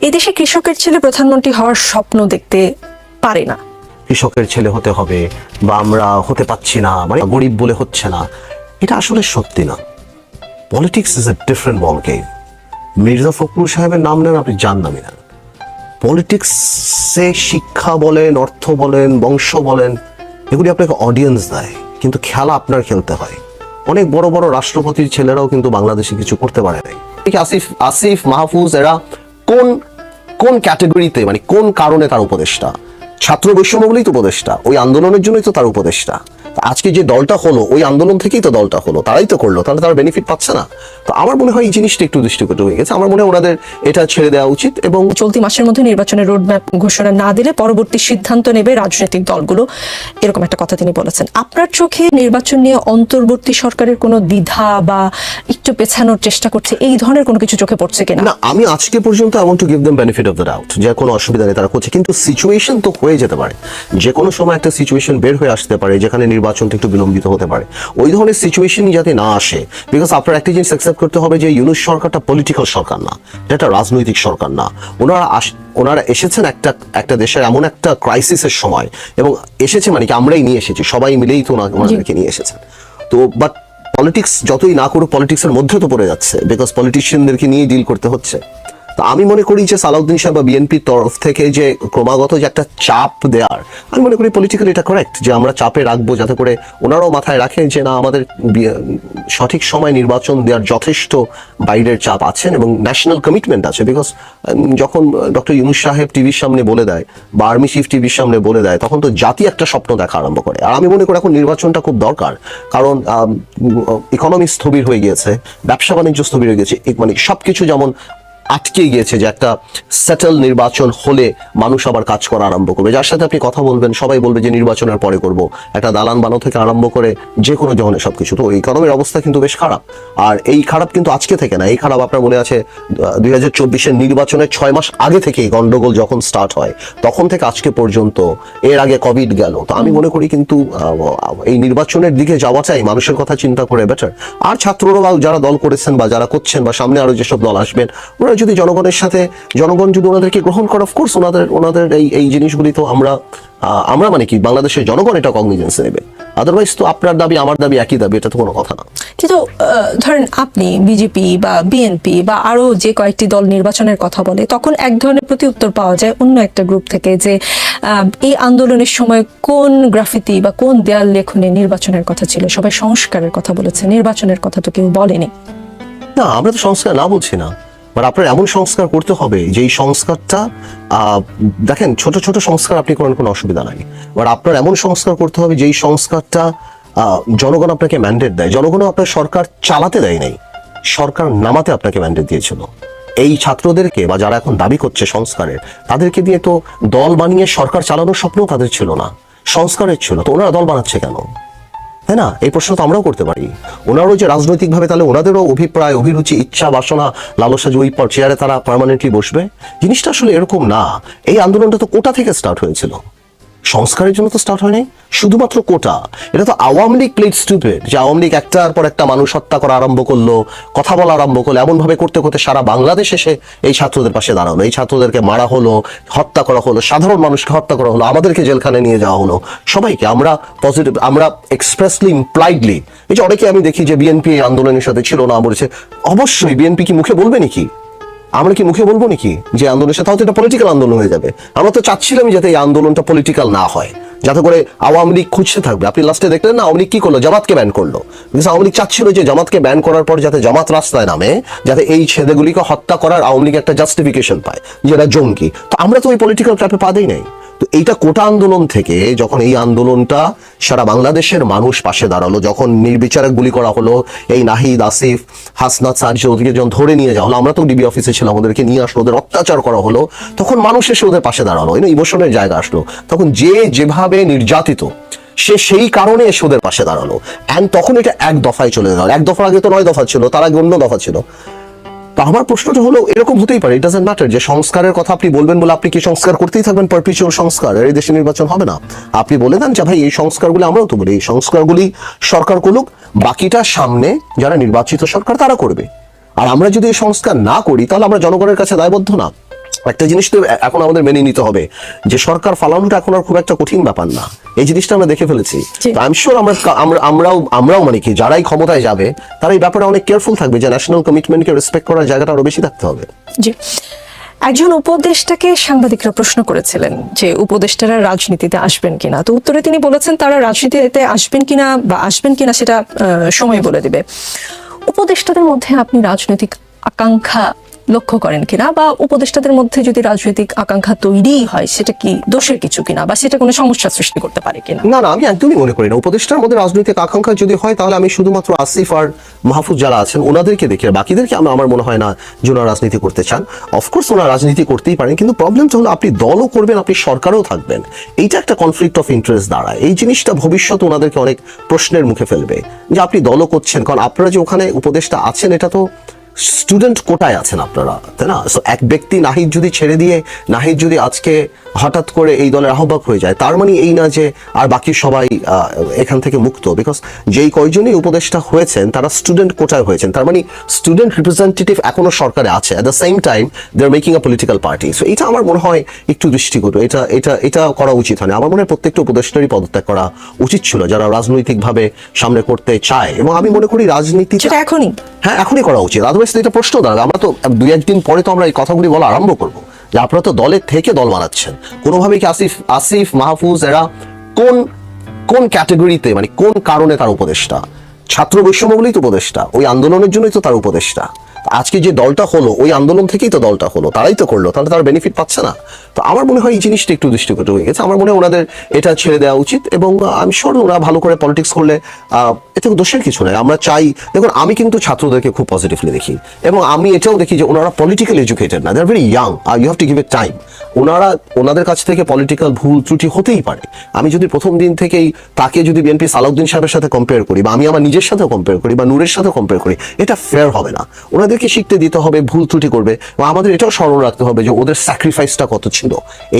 এদেশে কৃষকের ছেলে প্রধানমন্ত্রী হওয়ার স্বপ্ন দেখতে পারে না। কৃষকের ছেলে হতে হবে বা আমরা হতে পাচ্ছি না মানে গরিব বলে হচ্ছে না। এটা আসলে সত্যি না। Politics is a different ball game Mirza Fakhrul সাহেবের নাম নেন আপনি যান নামই নেন পলিটিক্সে শিক্ষা বলেন, অর্থ বলেন, বংশ বলেন, এগুলি আপনাকে অডিয়েন্স দেয়। কিন্তু খেলা আপনার খেলতে হয়। অনেক বড় বড় রাষ্ট্রপতির ছেলেরাও কিন্তু বাংলাদেশে কিছু করতে পারে নাই। আসিফ আসিফ মাহফুজ, এরা কোন কোন ক্যাটাগরিতে মানে কোন কারণে তার উপদেশটা ছাত্র বৈষম্য বলেই তো উপদেশটা ওই আন্দোলনের জন্যই তো তার উপদেষ্টা। তা আজকে যে দলটা হলো ওই আন্দোলন থেকেই তো দলটা হলো তারাই তো করল তাহলে তারা বেনিফিট পাচ্ছে না। তো আমার মনে হয় এই জিনিসটা একটু দৃষ্টিকট হয়ে গেছে। আমার মনে হয় ওনাদের এটা ছেড়ে দেওয়া উচিত এবং চলতি মাসের মধ্যে নির্বাচনের রোডম্যাপ ঘোষণা না দিলে পরবর্তী সিদ্ধান্ত নেবে রাজনৈতিক দলগুলো। এরকম একটা কথা তিনি বলেছেন। আপনার চোখে নির্বাচন নিয়ে অন্তর্বর্তী সরকারের কোনো দ্বিধা বা একটু পেছানোর চেষ্টা করছে এই ধরনের কোনো কিছু চোখে পড়ছে কিনা? না আমি আজকে পর্যন্ত I want to give them benefit of the doubt যে কোনো অসুবিধা নেই তারা করছে। কিন্তু সিচুয়েশন তো হয়ে যেতে পারে। যে কোনো সময় একটা সিচুয়েশন বের হয়ে আসতে পারে যেখানে নির্বাচনটা একটু বিলম্বিত হতে পারে। ওই ধরনের সিচুয়েশনই যাতে না আসে বিকজ আপনার একটা জিনিস অ্যাকসেপ্ট করতে হবে যে ইউনুস সরকারটা পলিটিক্যাল সরকার না এটা একটা রাজনৈতিক সরকার না। ওনারা আস- ওনারা এসেছেন একটা একটা দেশের এমন একটা ক্রাইসিসের সময় এবং এসেছে মানে কি আমরাই নিয়ে এসেছি সবাই মিলেই তো ওনাদেরকে নিয়ে এসেছেন। তো বাট পলিটিক্স যতই না করুক পলিটিক্সের মধ্যে তো পড়ে যাচ্ছে বিকজ পলিটিশিয়ানদেরকে নিয়ে ডিল করতে হচ্ছে। তো আমি মনে করি যে সালাউদ্দিন সাহেব বা বিএনপির তরফ থেকে যে ক্রমাগত যে একটা চাপ দেওয়ার আমি মনে করি পলিটিক্যালি এটা কারেক্ট যে আমরা চাপে রাখব যাতে করে ওনারাও মাথায় রাখেন যে না, আমাদের সঠিক সময় নির্বাচন দেওয়ার যথেষ্ট বাইরের চাপ আছেন এবং ন্যাশনাল কমিটমেন্ট আছে বিকজ যখন ডক্টর ইউনুস সাহেব টিভির সামনে বলে দেয়, বা আর্মি চিফ টিভির সামনে বলে দেয়, তখন তো জাতি একটা স্বপ্ন দেখা আরম্ভ করে। আর আমি মনে করি এখন নির্বাচনটা খুব দরকার, কারণ ইকোনমি স্থবির হয়ে গিয়েছে, ব্যবসা বাণিজ্য স্থবির হয়ে গেছে মানে সবকিছু যেমন আটকে গিয়েছে যে একটা সেটেল নির্বাচন হলে মানুষ আবার কাজ করা আরম্ভ করবে। যার সাথে আপনি কথা বলবেন, সবাই বলবে যে নির্বাচনের পরে করব। একটা দালান বানো থেকে আরম্ভ করে যে কোনো ধরনের সবকিছু। তো ইকোনমির অবস্থা কিন্তু বেশ খারাপ। আর এই খারাপ কিন্তু আজকে থেকে না, এই খারাপ আপনার মনে আছে দুই হাজার চব্বিশের নির্বাচনের ছয় মাস আগে থেকে গন্ডগোল যখন স্টার্ট হয়, তখন থেকে আজকে পর্যন্ত এর আগে কোভিড গেল। তো আমি মনে করি কিন্তু এই নির্বাচনের দিকে যাওয়াটাই মানুষের কথা চিন্তা করে বেটার আর ছাত্ররা যারা দল করেছেন বা যারা করছেন বা সামনে আরও যেসব দল আসবেন, ওরা যদি জনগণের সাথে জনগণ যদি ওনাদেরকে গ্রহণ করে অফকোর্স ওনাদের ওনাদের এই এই জিনিসগুলি তো আমরা আমরা মানে কি বাংলাদেশের জনগণ এটা কগনিজেন্স নেবে। আদারওয়াইজ তো আপনার দাবি আমার দাবি একই দাবি এটা তো কোনো কথা না। কিন্তু ধরেন আপনি বিজেপি বা বিএনপি বা আরও যে কয়েকটি দল নির্বাচনের কথা বলে তখন এক ধরনের প্রতি উত্তর পাওয়া যায় অন্য একটা গ্রুপ থেকে যে এই আন্দোলনের সময় কোন গ্রাফিতি বা কোন দেয়াল লেখনে নির্বাচনের কথা ছিল সবাই সংস্কারের কথা বলেছে নির্বাচনের কথা তো কেউ বলেনি। না আমরা তো সংস্কার না বলছি না। বাট আপনার এমন সংস্কার করতে হবে যে এই সংস্কারটা দেখেন ছোট ছোট সংস্কার আপনি করেন কোনো অসুবিধা নাই। বাট আপনার এমন সংস্কার করতে হবে যে এই সংস্কারটা জনগণ আপনাকে ম্যান্ডেট দেয়। জনগণ আপনার সরকার চালাতে দেয় নাই, সরকার নামাতে আপনাকে ম্যান্ডেট দিয়েছিল। এই ছাত্রদেরকে বা যারা এখন দাবি করছে সংস্কারের তাদেরকে দিয়ে তো দল বানিয়ে সরকার চালানোর স্বপ্ন তাদের ছিল না, সংস্কারের ছিল তো ওনারা দল বানাচ্ছে কেন? তাই না? এই প্রশ্ন তো আমরাও করতে পারি। ওনারও যে রাজনৈতিকভাবে তাহলে ওনাদেরও অভিপ্রায়, অভিরুচি, ইচ্ছা, বাসনা, লালসা যে ওই চেয়ারে তারা পারমানেন্টলি বসবে, জিনিসটা আসলে এরকম না। এই আন্দোলনটা তো কোটা থেকে স্টার্ট হয়েছিল। সংস্কারের জন্য তো স্টার্ট হয়নি। শুধুমাত্র কোটা এটা তো আওয়ামী লীগ প্লেট স্টুপেড যে আওয়ামী লীগ একটার পর একটা মানুষ হত্যা করা আরম্ভ করল, কথা বলা আরম্ভ করল এমন ভাবে করতে করতে সারা বাংলাদেশ এসে এই ছাত্রদের পাশে দাঁড়ানো এই ছাত্রদেরকে মারা হলো, হত্যা করা হলো, সাধারণ মানুষকে হত্যা করা হলো, আমাদেরকে জেলখানে নিয়ে যাওয়া হলো। সবাইকে আমরা পজিটিভ আমরা এক্সপ্রেসলি ইমপ্লাইডলি এই যে অনেকে আমি দেখি যে বিএনপি আন্দোলনের সাথে ছিল না বলেছে, অবশ্যই বিএনপি কি মুখে বলবে নাকি? আমরা কি মুখে বলব নাকি? যে আন্দোলনের সাথে হয়তো এটা পলিটিক্যাল আন্দোলন হয়ে যাবে। আমরা তো চাচ্ছিলাম যাতে এই আন্দোলনটা পলিটিক্যাল না হয়। যাতে করে আওয়ামী লীগ খুঁজতে থাকবে। আপনি লাস্টে দেখলেন না, আওয়ামী লীগ কি করল? জামাতকে ব্যান করল। বিকজ আওয়ামী লীগ চাচ্ছিল যে জামাতকে ব্যান করার পর যাতে জামাত রাস্তায় নামে, যাতে এই ছেলেগুলিকে হত্যা করার আওয়ামী লীগ একটা জাস্টিফিকেশন পায় যে এরা জঙ্গি। তো আমরা তো ওই পলিটিক্যাল ট্র্যাপে পা দিই নাই। তো এইটা কোটা আন্দোলন থেকে যখন এই আন্দোলনটা সারা বাংলাদেশের মানুষ পাশে দাঁড়াল, যখন নির্বিচারে গুলি করা হলো, এই নাহিদ, আসিফ, হাসনাত সার্জি ওদেরকে যখন ধরে নিয়ে যাওয়া হলো, আমরা তো ডিবি অফিসে ছিলাম, ওদেরকে নিয়ে আসলো, ওদের অত্যাচার করা হলো, তখন মানুষ এসে ওদের পাশে দাঁড়াল, এই ইমোশনের জায়গা আসলো। তখন যে যেভাবে নির্যাতিত, সে সেই কারণে এসে ওদের পাশে দাঁড়াল। অ্যান্ড তখন এটা এক দফায় চলে গেল। এক দফার আগে তো নয় দফা ছিল, তার আগে অন্য দফা ছিল। তো আমার প্রশ্নটা হলো, এরকম হতেই পারে ইট ডাজেন্ট ম্যাটার যে সংস্কারের কথা আপনি বলবেন বলে আপনি কি সংস্কার করতেই থাকবেন পারপিচুয়াল সংস্কার এই দেশে নির্বাচন হবে না। আপনি বলে দেন যে, ভাই, এই সংস্কারগুলি আমরাও তো বলি, এই সংস্কারগুলি সরকার করুক, বাকিটা সামনে যারা নির্বাচিত সরকার তারা করবে। আর আমরা যদি এই সংস্কার না করি, তাহলে আমরা জনগণের কাছে দায়বদ্ধ না। একটা জিনিস তো এখন আমাদের মেনে নিতে হবে যে সরকার ফালানোটা এখন আর খুব একটা কঠিন ব্যাপার না। এই জিনিসটা আমরা দেখে ফেলেছি। শিওর আমরা আমরাও আমরাও মানে কি যারাই ক্ষমতায় যাবে তারা এই ব্যাপারে অনেক কেয়ারফুল থাকবে যে ন্যাশনাল কমিটমেন্টকে রেসপেক্ট করার জায়গাটা আরও বেশি থাকতে হবে। জি। একজন উপদেষ্টাকে সাংবাদিকরা প্রশ্ন করেছিলেন যে উপদেষ্টারা রাজনীতিতে আসবেন কিনা। তো উত্তরে তিনি বলেছেন তারা রাজনীতিতে আসবেন কিনা বা আসবেন কিনা সেটা সময় বলে দিবে। উপদেষ্টাদের মধ্যে আপনি রাজনৈতিক আকাঙ্ক্ষা লক্ষ্য করেন কিনা বা উপদেষ্টাদের মধ্যে যদি রাজনৈতিক আকাঙ্ক্ষা তৈরি হয়, সেটা কি দোষের কিছু কিনা বা সেটা কোনো সমস্যা সৃষ্টি করতে পারে কিনা? না না, আমি একদমই মনে করি না। উপদেষ্টার মধ্যে রাজনৈতিক আকাঙ্ক্ষা যদি হয়, তাহলে আমি শুধুমাত্র আসিফ আর মাহফুজ যারা আছেন, ওনাদেরকে দেখি। বাকিদেরকে আমার আমার মনে হয় না যে ওনারা রাজনীতি করতে চান। অফকোর্স ওনারা রাজনীতি করতেই পারেন, কিন্তু প্রবলেমটা হলো আপনি দলও করবেন, আপনি সরকারও থাকবেন। এইটা একটা কনফ্লিক্ট অফ ইন্টারেস্ট দাঁড়ায়। এই জিনিসটা ভবিষ্যতে ওনাদেরকে অনেক প্রশ্নের মুখে ফেলবে। যে আপনি দলও করছেন, কারণ আপনারা যে ওখানে উপদেষ্টা আছেন, এটা তো স্টুডেন্ট কোটায় আছেন আপনারা তাই না? সো এক ব্যক্তি নাহিদ যদি ছেড়ে দিয়ে নাহিদ যদি আজকে হঠাৎ করে এই দলের আহ্বায়ক হয়ে যায় তার মানে এই না যে আর বাকি সবাই এখান থেকে মুক্ত বিকজ যেই কয়জনই উপদেষ্টা হয়েছেন তারা স্টুডেন্ট কোটায় হয়েছেন তার মানে স্টুডেন্ট রিপ্রেজেন্টেটিভ এখনও সরকারে আছে। At the same time they are making a political party so এটা আমার মনে হয় একটু দৃষ্টিগত এটা এটা এটা করা উচিত হয় আমার মনে হয় প্রত্যেকটা উপদেষ্টারই পদত্যাগ করা উচিত ছিল যারা রাজনৈতিকভাবে সামনে করতে চায়। এবং আমি মনে করি রাজনীতি এখনই। হ্যাঁ এখনই করা উচিত। আদারওয়াইজ এটা প্রশ্ন দাঁড়াবে আমরা তো দুই একদিন পরে তো আমরা এই কথাগুলি বলা আরম্ভ করব। যে আপনারা তো দলের থেকে দল বানাচ্ছেন। কোনোভাবে কি আসিফ আসিফ, মাহফুজ এরা কোন কোন ক্যাটাগরিতে মানে কোন কারণে তার উপদেষ্টা? ছাত্র বৈষম্য বলেই তো উপদেষ্টা, ওই আন্দোলনের জন্যই তো তার উপদেষ্টা। আজকে যে দলটা হলো, ওই আন্দোলন থেকেই তো দলটা হলো, তারাই তো করল, তাহলে তারা বেনিফিট পাচ্ছে না। তো আমার মনে হয় এই জিনিসটা একটু দৃষ্টিগত হয়ে গেছে। আমার মনে হয় ওনাদের এটা ছেড়ে দেওয়া উচিত এবং আমি শিওর ওরা ভালো করে পলিটিক্স করলে এতে দোষের কিছু নেই। আমরা চাই, দেখুন, আমি কিন্তু ছাত্রদেরকে খুব পজিটিভলি দেখি এবং আমি এটাও দেখি যে ওনারা পলিটিক্যাল এডুকেটেড না। They are very young R you have to give a time ওনারা, ওনাদের কাছ থেকে পলিটিক্যাল ভুল, ত্রুটি হতেই পারে। আমি যদি প্রথম দিন থেকেই তাকে যদি বিএনপি সালাউদ্দিন সাহেবের সাথে কম্পেয়ার করি, বা আমি আমার নিজের সাথে কম্পেয়ার করি, বা নূরের সাথে কম্পেয়ার করি, এটা ফেয়ার হবে না। ওনাদেরকে শিখতে দিতে হবে, ভুল ত্রুটি করবে এবং আমাদের এটাও স্মরণ রাখতে হবে যে ওদের স্যাক্রিফাইসটা কত ছিল।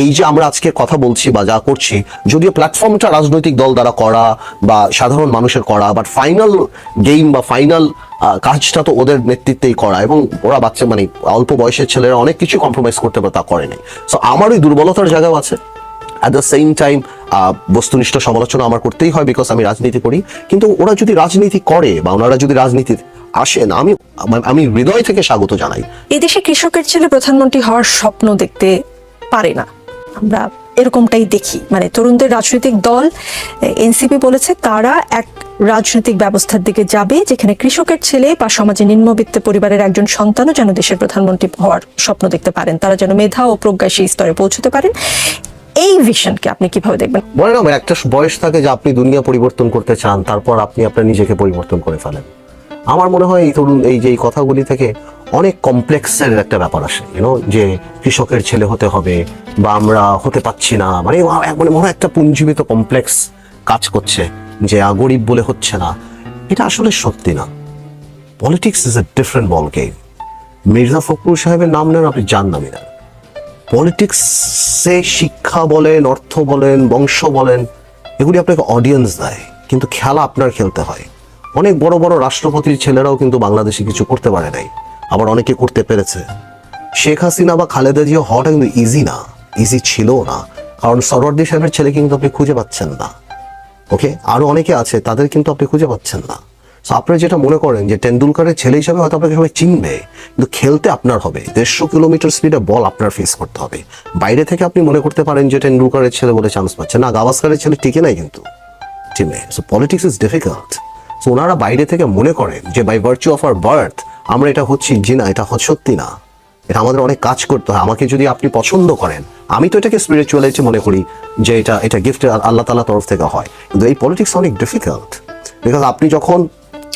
এই যে আমরা আজকে কথা বলছি বা যা করছি, যদিও প্ল্যাটফর্মটা রাজনৈতিক দল দ্বারা করা বা সাধারণ মানুষের করা বাট ফাইনাল গেম বা ফাইনাল কাজটা তো ওদের নেতৃত্বেই করা এবং ওরা বাচ্চা মানে অল্প বয়সের ছেলেরা অনেক কিছু কম্প্রোমাইজ করতে পারে, তা করেনি সো আমার ওই দুর্বলতার জায়গাও আছে। অ্যাট দ্য সেম টাইম বস্তুনিষ্ঠ সমালোচনা আমার করতেই হয় বিকজ আমি রাজনীতি করি। কিন্তু ওরা যদি রাজনীতি করে বা ওনারা যদি রাজনীতি আসেন আমি আমি হৃদয় থেকে স্বাগত জানাই। এদেশে কৃষকের ছেলে প্রধানমন্ত্রী হওয়ার স্বপ্ন দেখতে পারে না। আমরা এরকমটাই দেখি। মানে তরুণদের রাজনৈতিক দল এনসিপি বলেছে তারা এক রাজনৈতিক ব্যবস্থার দিকে যাবে যেখানে কৃষকের ছেলে বা সমাজে নিম্নবিত্ত পরিবারের একজন সন্তানও যেন দেশের প্রধানমন্ত্রী হওয়ার স্বপ্ন দেখতে পারেন। তারা যেন মেধা ও প্রজ্ঞায় সেই স্তরে পৌঁছতে পারেন। এই ভিশনকে আপনি কীভাবে দেখবেন? বলে না আমার একটা বয়স থাকে যে আপনি দুনিয়া পরিবর্তন করতে চান তারপর আপনি আপনার নিজেকে পরিবর্তন করে ফেলেন। আমার মনে হয় এই ধরুন, এই যে এই কথাগুলি থেকে অনেক কমপ্লেক্সের একটা ব্যাপার আসে ইউনো যে কৃষকের ছেলে হতে হবে বা আমরা হতে পাচ্ছি না মানে মানে মনে হয় একটা পুঞ্জীবিত কমপ্লেক্স কাজ করছে, যে গরিব বলে হচ্ছে না। এটা আসলে সত্যি না। Politics is a different ball game Mirza Fakhrul সাহেবের নাম নেন, আপনি জান নামই নেন। পলিটিক্সে শিক্ষা বলেন, অর্থ বলেন, বংশ বলেন, এগুলি আপনাকে অডিয়েন্স দেয়, কিন্তু খেলা আপনার খেলতে হয়। অনেক বড় বড় রাষ্ট্রপতির ছেলেরাও কিন্তু বাংলাদেশে কিছু করতে পারে নাই। আবার অনেকে করতে পেরেছে। শেখ হাসিনা বা খালেদা জিয়া হওয়াটা কিন্তু ইজি না। ইজি ছিল না। কারণ সরওয়ার্দি সাহেবের ছেলে কিন্তু আপনি খুঁজে পাচ্ছেন না। ওকে আরও অনেকে আছে, তাদের কিন্তু আপনি খুঁজে পাচ্ছেন না। আপনারা যেটা মনে করেন যে টেন্ডুলকারের ছেলে হিসাবে হয়তো আপনাকে সবাই চিনবে, কিন্তু খেলতে আপনার হবে। দেড়শো কিলোমিটার স্পিডে বল আপনার ফেস করতে হবে। বাইরে থেকে আপনি মনে করতে পারেন যে টেন্ডুলকারের ছেলে বলে চান্স পাচ্ছে। না, গাভাস্কারের ছেলে টিকে নাই কিন্তু। টিমে। So politics is difficult so ওনারা বাইরে থেকে মনে করেন যে by virtue of our birth আমরা এটা হচ্ছি জি না এটা সত্যি না। এটা আমাদের অনেক কাজ করতে হয়। আমাকে যদি আপনি পছন্দ করেন আমি তো এটাকে স্পিরিচুয়ালিটি মনে করি যে এটা এটা গিফট আল্লাহ তালা তরফ থেকে হয়। কিন্তু এই পলিটিক্স অনেক ডিফিকাল্ট বিকজ আপনি যখন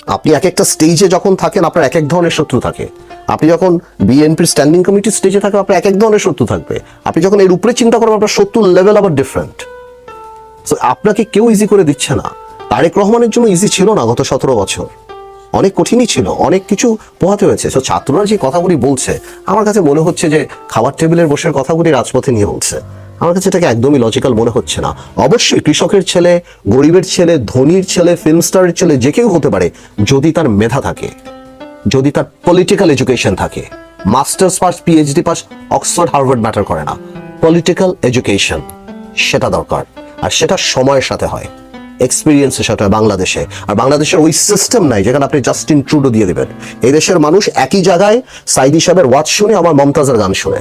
আপনি এক একটা স্টেজে যখন থাকেন আপনার এক এক ধরনের শত্রু থাকে। আপনি যখন বিএনপির স্ট্যান্ডিং কমিটির স্টেজে থাকেন আপনার এক এক ধরনের শত্রু থাকবে। আপনি যখন এর উপরে চিন্তা করবেন আপনার শত্রুর লেভেল আবার ডিফারেন্ট So, আপনাকে কেউ ইজি করে দিচ্ছে না। তারেক রহমানের জন্য ইজি ছিল না গত সতেরো বছর। অনেক কঠিনই ছিল, অনেক কিছু পোহাতে হয়েছে। তো ছাত্ররা যে কথাগুলি বলছে, আমার কাছে মনে হচ্ছে যে খাবার টেবিলের বসে কথাগুলি রাজপথে নিয়ে বলছে। আমার কাছে এটাকে একদমই লজিক্যাল মনে হচ্ছে না। অবশ্যই কৃষকের ছেলে, গরিবের ছেলে, ধনীর ছেলে ফিল্ম স্টারের ছেলে, যে কেউ হতে পারে, যদি তার মেধা থাকে, যদি তার পলিটিক্যাল এডুকেশন থাকে। Masters pass PhD pass Oxford Harvard matter করে না। পলিটিক্যাল এডুকেশন সেটা দরকার। আর সেটা সময়ের সাথে হয়। এক্সপিরিয়েন্সের সাথে বাংলাদেশে। আর বাংলাদেশের ওই সিস্টেম নাই যেখানে আপনি জাস্টিন ট্রুডো দিয়ে দেবেন। এই দেশের মানুষ একই জায়গায় সাইদি সাহেবের ওয়াজ শুনে আমার মমতাজের গান শুনে।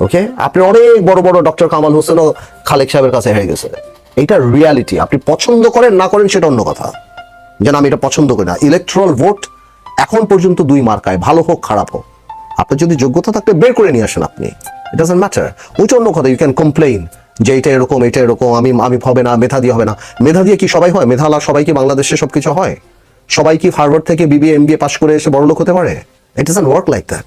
ওকে আপনি অনেক বড় বড় ডক্টর কামাল হোসেনও খালেক সাহেবের কাছে হেরে গেছে। এটা রিয়ালিটি আপনি পছন্দ করেন, না করেন, সেটা অন্য কথা। যেন আমি এটা পছন্দ করি না। ইলেকট্রাল ভোট এখন পর্যন্ত দুই মার্কায়। ভালো হোক, খারাপ হোক। আপনার যদি যোগ্যতা থাকলে বের করে নিয়ে আসেন আপনি। ইট ডাজন্ট ম্যাটার ওইটা অন্য কথা। ইউ ক্যান কমপ্লেইন যে এটা এরকম এটা এরকম, আমি আমি হবে না, মেধা দিয়ে হবে না। মেধা দিয়ে কি সবাই হয়? মেধা আলা সবাই কি বাংলাদেশে সবকিছু হয়? সবাই কি হার্ভার্ড থেকে বিবিএ এমবিএ পাশ করে এসে বড়লোক হতে পারে? It doesn't work like that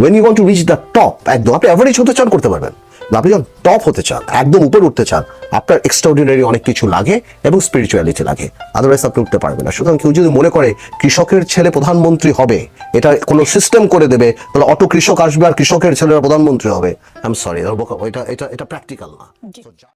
when you want to reach the top একদম, আপনি অ্যাভারেজ হতে চান, করতে পারবেন। আপনি যখন টপ হতে চান একদম উপরে উঠতে চান আপনার এক্সট্রাঅর্ডিনারি অনেক কিছু লাগে এবং স্পিরিচুয়ালিটি লাগে। আদারওয়াইজ আপনি উঠতে পারবেন না। সুতরাং কেউ যদি মনে করে কৃষকের ছেলে প্রধানমন্ত্রী হবে এটা কোনো সিস্টেম করে দেবে তাহলে অটো কৃষক আসবে আর কৃষকের ছেলেরা প্রধানমন্ত্রী হবে। আই এম সরি এটা এটা এটা প্র্যাকটিক্যাল না।